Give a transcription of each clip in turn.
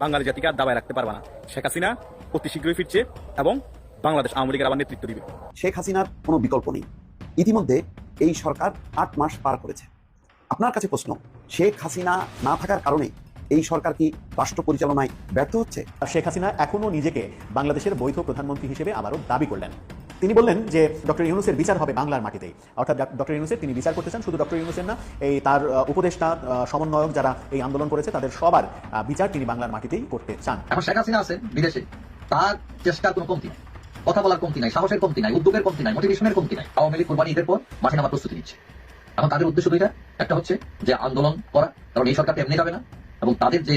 বাঙালি জাতিকে আর দাবায় রাখতে পারবে না। শেখ হাসিনা অতি শীঘ্রই ফিরছে এবং বাংলাদেশ আওয়ামী লীগের আবার নেতৃত্ব দিবে। শেখ হাসিনার কোনো বিকল্প নেই। ইতিমধ্যে এই সরকার আট মাস পার করেছে। আপনার কাছে প্রশ্ন শেখ হাসিনা না থাকার কারণে এই সরকার কি রাষ্ট্র পরিচালনায় ব্যর্থ হচ্ছে? শেখ হাসিনা এখনও নিজেকে বাংলাদেশের বৈধ প্রধানমন্ত্রী হিসেবে আবারও দাবি করলেন। তিনি বললেন যে ডক্টর ইউনুসের বিচার হবে বাংলার মাটিতেই। অর্থাৎ ডক্টর ইউনুসের তিনি বিচার করতে চান, শুধু ডক্টর ইউনুসের না, এই তার উপদেষ্টা সমন্বয়ক যারা এই আন্দোলন করেছে, তাদের সবার বিচার তিনি বাংলার মাটিতেই করতে চান। এখন শেখ হাসিনা আছেন বিদেশে। তার চেষ্টার কোনো কমতি নাই। কথা বলার কমতি নাই, সাহসের কমতি নাই, উদ্যোগের কমতি নাই মোটিভেশনের কমতি নাই। আওয়ামী লীগ কোরবানি ঈদের পর মাঠে নামার প্রস্তুতি নিচ্ছে। এখন তাদের উদ্দেশ্য দুইটা। একটা হচ্ছে যে আন্দোলন করা, কারণ এই সরকার এমনি যাবে না। এবং তাদের যে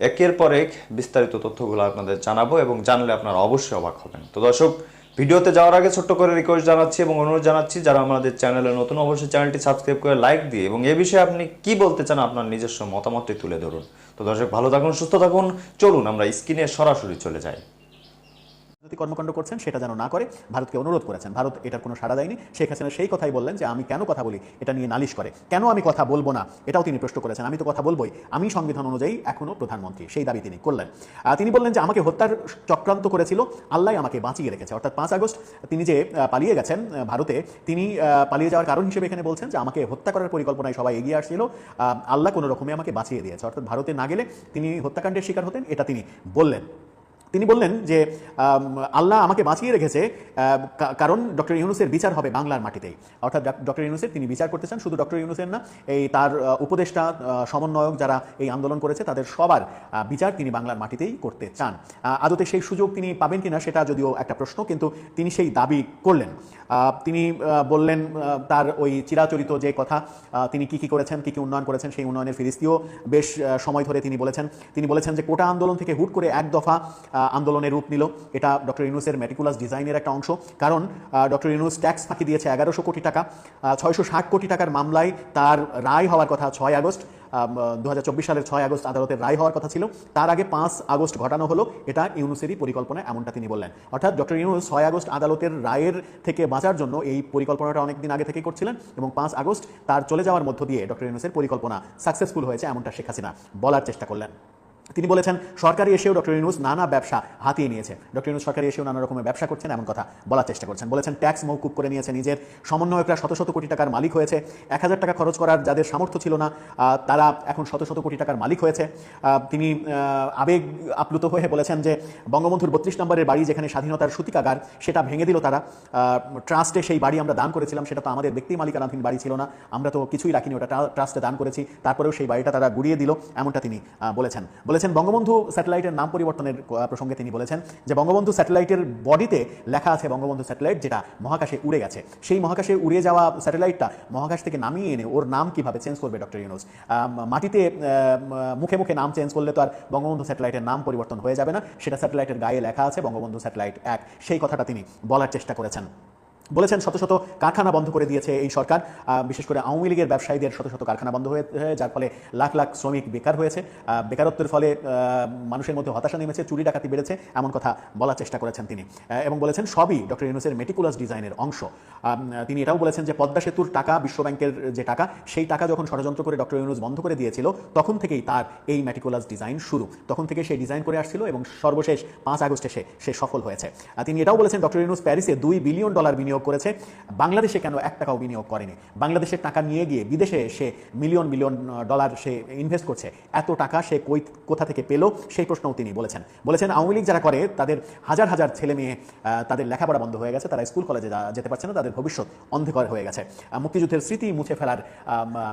একের পর এক বিস্তারিত তথ্যগুলো আপনাদের জানাব এবং জানলে আপনারা অবশ্যই অবাক হবেন। তো দর্শক, ভিডিওতে যাওয়ার আগে ছোট্ট করে রিকোয়েস্ট জানাচ্ছি এবং অনুরোধ জানাচ্ছি, যারা আমাদের চ্যানেলে নতুন অবশ্যই চ্যানেলটি সাবস্ক্রাইব করে লাইক দিয়ে এবং এ বিষয়ে আপনি কি বলতে চান আপনার নিজস্ব মতামতটি তুলে ধরুন। তো দর্শক, ভালো থাকুন, সুস্থ থাকুন, চলুন আমরা স্ক্রিনে সরাসরি চলে যাই। যদি কর্মকাণ্ড করছেন, সেটা যেন না করে, ভারতকে অনুরোধ করেছেন। ভারত এটার কোনো সাড়া দেয়নি। শেখ হাসিনা সেই কথাই বললেন যে, আমি কেন কথা বলি? এটা নিয়ে নালিশ করে। কেন আমি কথা বলব না? এটাও তিনি প্রশ্ন করেছেন। আমি তো কথা বলবোই। আমি সংবিধান অনুযায়ী এখনও প্রধানমন্ত্রী। সেই দাবি তিনি করলেন। তিনি বললেন যে, আমাকে হত্যার চক্রান্ত করেছিল। আল্লাহ আমাকে বাঁচিয়ে রেখেছে। অর্থাৎ পাঁচ আগস্ট তিনি যে পালিয়ে গেছেন ভারতে, তিনি পালিয়ে যাওয়ার কারণ হিসেবে এখানে বলছেন যে, আমাকে হত্যা করার পরিকল্পনায় সবাই এগিয়ে আসছিল। আল্লাহ কোনো রকমে আমাকে বাঁচিয়ে দিয়েছে। অর্থাৎ ভারতে না গেলে তিনি হত্যাকাণ্ডের শিকার হতেন, এটা তিনি বললেন। তিনি বললেন যে আল্লাহ আমাকে বাঁচিয়ে রেখেছে কারণ ডক্টর ইউনুসের বিচার হবে বাংলার মাটিতেই। অর্থাৎ ডক্টর ইউনুসের তিনি বিচার করতে চান, শুধু ডক্টর ইউনুসের না, এই তার উপদেষ্টা সমন্বয়ক যারা এই আন্দোলন করেছে, তাদের সবার বিচার তিনি বাংলার মাটিতেই করতে চান। আদতে সেই সুযোগ তিনি পাবেন কিনা সেটা যদিও একটা প্রশ্ন, কিন্তু তিনি সেই দাবি করলেন। তিনি বললেন তার ওই চিরাচরিত যে কথা তিনি কি কি করেছেন, কি কি উন্নয়ন করেছেন, সেই উন্নয়নের ফিরিস্তিও বেশ সময় ধরে তিনি বলেছেন। তিনি বলেছেন যে, কোটা আন্দোলন থেকে হুট করে এক দফা আন্দোলনের রূপ নিল। এটা ডক্টর ইউনুসের মেটিকুলাস ডিজাইনের একটা অংশ। কারণ ডক্টর ইউনুস ট্যাক্স ফাঁকি দিয়েছে এগারোশো কোটি টাকা। ছয়শো ষাট কোটি টাকার মামলায় তার রায় হওয়ার কথা ছয় আগস্ট দু হাজার চব্বিশ সালের ছয় আগস্ট আদালতের রায় হওয়ার কথা ছিল। তার আগে পাঁচ আগস্ট ঘটানো হলো। এটা ইউনুসেরই পরিকল্পনা, এমনটা তিনি বললেন। অর্থাৎ ডক্টর ইউনুস ছয় আগস্ট আদালতের রায়ের থেকে বাঁচার জন্য এই পরিকল্পনাটা অনেকদিন আগে থেকেই করছিলেন এবং পাঁচ আগস্ট তার চলে যাওয়ার মধ্য দিয়ে ডক্টর ইউনুসের পরিকল্পনা সাকসেসফুল হয়েছে, এমনটা শেখ হাসিনা বলার চেষ্টা করলেন। তিনি বলেছেন সরকারি এসেও ডক্টর ইউনুস নানা ব্যবসা হাতিয়ে নিয়েছে। ডক্টর ইউনুস সরকারি এসেও নানা রকমের ব্যবসা করছেন এমন কথা বলার চেষ্টা করছেন। বলেছেন ট্যাক্স মৌকুব করে নিয়েছে নিজের। সমন্বয়করা শত শত কোটি টাকার মালিক হয়েছে। এক হাজার টাকা খরচ করার যাদের সামর্থ্য ছিল না তারা এখন শত শত কোটি টাকার মালিক হয়েছে। তিনি আবেগ আপ্লুত হয়ে বলেছেন যে বঙ্গবন্ধুর বত্রিশ নম্বরের বাড়ি যেখানে স্বাধীনতার সূতিকাগার সেটা ভেঙে দিল তারা। ট্রাস্টে সেই বাড়ি আমরা দান করেছিলাম সেটা তো আমাদের ব্যক্তি মালিকানাধীন বাড়ি ছিল না। আমরা তো কিছুই রাখিনি ওটা ট্রাস্টে দান করেছি। তারপরেও সেই বাড়িটা তারা গুড়িয়ে দিল এমনটা তিনি আহ, বলেছেন বলেছেন বঙ্গবন্ধু স্যাটেলাইটের নাম পরিবর্তনের প্রসঙ্গে তিনি বলেছেন যে বঙ্গবন্ধু স্যাটেলাইটের বডিতে লেখা আছে বঙ্গবন্ধু স্যাটেলাইট যেটা মহাকাশে উড়ে গেছে। সেই মহাকাশে উড়ে যাওয়া স্যাটেলাইটটা মহাকাশ থেকে নামিয়ে এনে ওর নাম কীভাবে চেঞ্জ করবে, ডক্টর ইউনুস? মাটিতে মুখে মুখে নাম চেঞ্জ করলে তো আর বঙ্গবন্ধু স্যাটেলাইটের নাম পরিবর্তন হয়ে যাবে না। সেটা স্যাটেলাইটের গায়ে লেখা আছে বঙ্গবন্ধু স্যাটেলাইট এক। সেই কথাটা তিনি বলার চেষ্টা করেছেন। বলেছেন, শত শত কারখানা বন্ধ করে দিয়েছে এই সরকার। বিশেষ করে আওয়ামী লীগের ব্যবসায়ীদের শত শত কারখানা বন্ধ হয়ে যার ফলে লাখ লাখ শ্রমিক বেকার হয়েছে। বেকারত্বের ফলে মানুষের মধ্যে হতাশা নেমেছে, চুরি ডাকাতি বেড়েছে, এমন কথা বলার চেষ্টা করেছেন তিনি। এবং বলেছেন, সবই ডক্টর ইউনুসের মেটিকুলাস ডিজাইনের অংশ। তিনি এটাও বলেছেন যে, পদ্মা সেতুর টাকা, বিশ্বব্যাংকের যে টাকা, সেই টাকা যখন ষড়যন্ত্র করে ডক্টর ইউনুস বন্ধ করে দিয়েছিল, তখন থেকেই তার এই মেটিকুলাস ডিজাইন শুরু। তখন থেকে সে ডিজাইন করে আসছিল এবং সর্বশেষ পাঁচ আগস্টে সে সফল হয়েছে। তিনি এটাও বলেছেন, ডক্টর ইউনুস প্যারিসে দুই বিলিয়ন ডলার বিনিয়োগ করেছে। বাংলাদেশে কেন এক টাকাও বিনিয়োগ করেনি? বাংলাদেশের টাকা নিয়ে গিয়ে বিদেশে সে মিলিয়ন মিলিয়ন ডলার সে ইনভেস্ট করছে। এত টাকা সে কই, কোথা থেকে পেল? সেই প্রশ্নও তিনি বলেছেন। বলেছেন আওয়ামী লীগ যারা করে, তাদের হাজার হাজার ছেলে মেয়ে তাদের লেখাপড়া বন্ধ হয়ে গেছে। তারা স্কুল কলেজে যেতে পারছে না। তাদের ভবিষ্যৎ অন্ধকার হয়ে গেছে। মুক্তিযুদ্ধের স্মৃতি মুছে ফেলার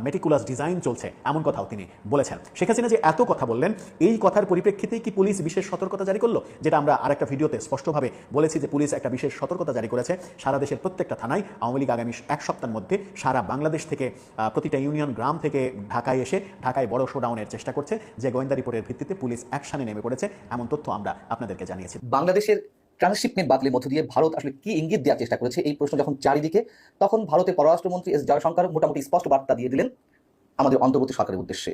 মেটিকুলাস ডিজাইন চলছে, এমন কথাও তিনি বলেছেন। শেখ হাসিনা যে এত কথা বললেন, এই কথার পরিপ্রেক্ষিতেই কি পুলিশ বিশেষ সতর্কতা জারি করল? যেটা আমরা আরেকটা ভিডিওতে স্পষ্টভাবে বলেছি যে পুলিশ একটা বিশেষ সতর্কতা জারি করেছে। সারা দেশে বাংলাদেশের প্রত্যেকটা থানায় আওয়ামী লীগ আগামী এক সপ্তাহের মধ্যে সারা বাংলাদেশ থেকে প্রতিটা ইউনিয়ন গ্রাম থেকে ঢাকায় এসে ঢাকায় বড় শোডাউনের চেষ্টা করছে, যে গোয়েন্দা রিপোর্টের ভিত্তিতে পুলিশ অ্যাকশনে নেমে পড়েছে, এমন তথ্য আমরা আপনাদেরকে জানিয়েছি। বাংলাদেশের ট্রান্সশিপমেন্ট বাতিলের মধ্য দিয়ে ভারত আসলে কি ইঙ্গিত দেওয়ার চেষ্টা করেছে, এই প্রশ্ন যখন চারিদিকে, তখন ভারতের পররাষ্ট্রমন্ত্রী এস জয়শঙ্কর মোটামুটি স্পষ্ট বার্তা দিয়ে দিলেন আমাদের অন্তর্বর্তী সরকারের উদ্দেশ্যে।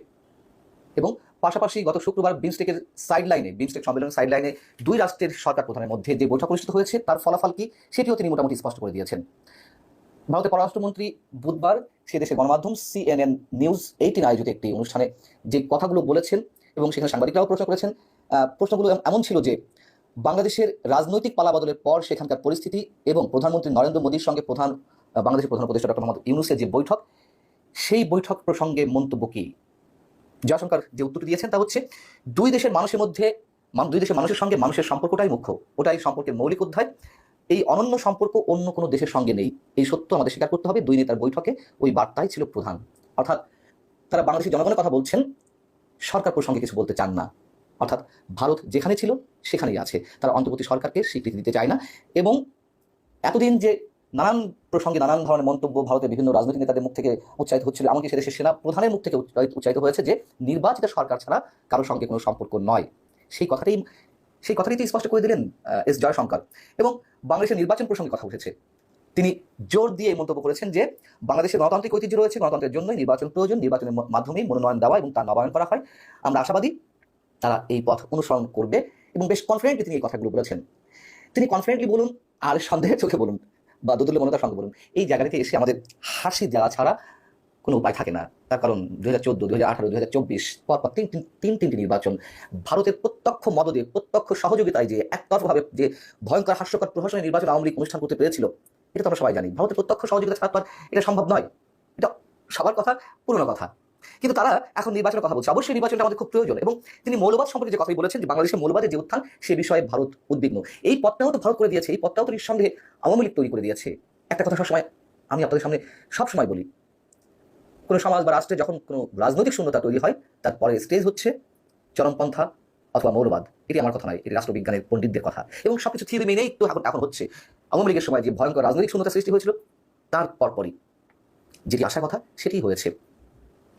এবং পাশাপাশি গত শুক্রবার বিমস্টেকের সাইড লাইনে বিমস্টেক সম্মেলনের সাইড লাইনে দুই রাষ্ট্রের সরকার প্রধানের মধ্যে যে বৈঠক অনুষ্ঠিত হয়েছে, তার ফলাফল কি সেটিও তিনি মোটামুটি স্পষ্ট করে দিয়েছেন। ভারতের পররাষ্ট্রমন্ত্রী বুধবার সে দেশের গণমাধ্যম সিএনএন নিউজ এইটিন আয়োজিত একটি অনুষ্ঠানে যে কথাগুলো বলেছেন এবং সেখানে সাংবাদিকরাও প্রশ্ন করেছেন প্রশ্নগুলো এমন ছিল যে বাংলাদেশের রাজনৈতিক পালাবদলের পর সেখানকার পরিস্থিতি এবং প্রধানমন্ত্রী নরেন্দ্র মোদীর সঙ্গে প্রধান বাংলাদেশের প্রধান উপদেষ্টা ডক্টর মোহাম্মদ ইউনুসের যে বৈঠক, সেই বৈঠক প্রসঙ্গে মন্তব্য কি? জয়শঙ্কর যে উত্তরটি দিয়েছেন তা হচ্ছে, দুই দেশের মানুষের মধ্যে দুই দেশের মানুষের সঙ্গে মানুষের সম্পর্কটাই মুখ্য। ওটাই সম্পর্কের মৌলিক অধ্যায়। এই অনন্য সম্পর্ক অন্য কোনো দেশের সঙ্গে নেই। এই সত্য আমাদের স্বীকার করতে হবে। দুই নেতার বৈঠকে ওই বার্তাই ছিল প্রধান। অর্থাৎ তারা বাংলাদেশের জনগণের কথা বলছেন, সরকার প্রসঙ্গে কিছু বলতে চান না। অর্থাৎ ভারত যেখানে ছিল, সেখানেই আছে। তারা অন্তর্বর্তী সরকারকে স্বীকৃতি দিতে চায় না। এবং এতদিন যে নানান প্রসঙ্গে নানান ধরনের মন্তব্য ভারতের বিভিন্ন রাজনৈতিক নেতাদের মুখ থেকে উচ্চারিত হচ্ছিল। এমনকি সে দেশের সেনা প্রধানের মুখ থেকে উচ্চারিত হয়েছে যে, নির্বাচিত সরকার ছাড়া কারোর সঙ্গে কোনো সম্পর্ক নয়। সেই কথাটাই সেই কথাটাই তিনি স্পষ্ট করে দিলেন এস জয়শঙ্কর। এবং বাংলাদেশের নির্বাচন প্রসঙ্গে কথা উঠেছে। তিনি জোর দিয়ে এই মন্তব্য করেছেন যে বাংলাদেশের গণতান্ত্রিক ঐতিহ্য রয়েছে, গণতন্ত্রের জন্যই নির্বাচন প্রয়োজন, নির্বাচনের মাধ্যমেই মনোনয়ন দেওয়া এবং তার নবায়ন করা হয়। আমরা আশাবাদী তারা এই পথ অনুসরণ করবে এবং বেশ কনফিডেন্টলি তিনি এই কথাগুলো বলেছেন। তিনি কনফিডেন্টলি বলুন, আর সন্দেহের চোখে বলুন। বা দুদুল্য মনতার সঙ্গে বলুন। এই জায়গাটাতে এসে আমাদের হাসি দেওয়া ছাড়া কোনো উপায় থাকে না। তার কারণ দু হাজার চোদ্দ দু হাজার আঠারো তিন তিন- তিন তিনটি নির্বাচন। ভারতের প্রত্যক্ষ মদদে, প্রত্যক্ষ সহযোগিতায় যে একতরফাভাবে যে ভয়ঙ্কর, হাস্যকর, প্রহসনের নির্বাচন আওয়ামী লীগ অনুষ্ঠান করতে পেরেছিল, এটা তো আমরা সবাই জানি। ভারতের প্রত্যক্ষ সহযোগিতা ছাড়া তো এটা সম্ভব নয়। এটা সবার কথা, পুরনো কথা। কিন্তু তারা এখন নির্বাচনের কথা বলছে। অবশ্যই নির্বাচনটা আমাদের খুব প্রয়োজন এবং তিনি মৌলবাদ সম্পর্কে যে কথাই বলেছেন যে বাংলাদেশের মৌলবাদের যে উত্থান, সে বিষয়ে ভারত উদ্বিগ্ন। এই পথটাও তো ভারত করে দিয়েছে, এই পথটাও তো নিঃসন্দেহে আওয়ামী লীগ তৈরি করে দিয়েছে। একটা কথা সবসময় আমি আপনাদের সামনে সবসময় বলি, কোনো সমাজ বা রাষ্ট্রে যখন কোনো রাজনৈতিক শূন্যতা তৈরি হয় তারপরে স্টেজ হচ্ছে চরমপন্থা অথবা মৌলবাদ। এটি আমার কথা নয়, এটি রাষ্ট্রবিজ্ঞানের পণ্ডিতদের কথা। এবং সবকিছু থিওরি মেনেই তো এখন এখন হচ্ছে। আওয়ামী লীগের সময় যে ভয়ঙ্কর রাজনৈতিক শূন্যতা সৃষ্টি হয়েছিল, তার পরপরই যেটি আসার কথা সেটি হয়েছে।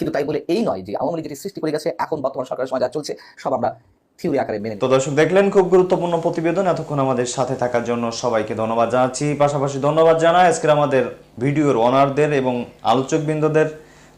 কিন্তু তাই বলে এই নয় যে আওয়ামী লীগ যেটি সৃষ্টি করে গেছে, এখন বর্তমান সরকারের সময় যা চলছে, সব আমরা থিওরি আকারে মেনে তো দর্শক, দেখলেন খুব গুরুত্বপূর্ণ প্রতিবেদন। এতক্ষণ আমাদের সাথে থাকার জন্য সবাইকে ধন্যবাদ জানাচ্ছি। পাশাপাশি ধন্যবাদ জানাই আজকের আমাদের ভিডিওর অনারদের এবং আলোচকবৃন্দদের।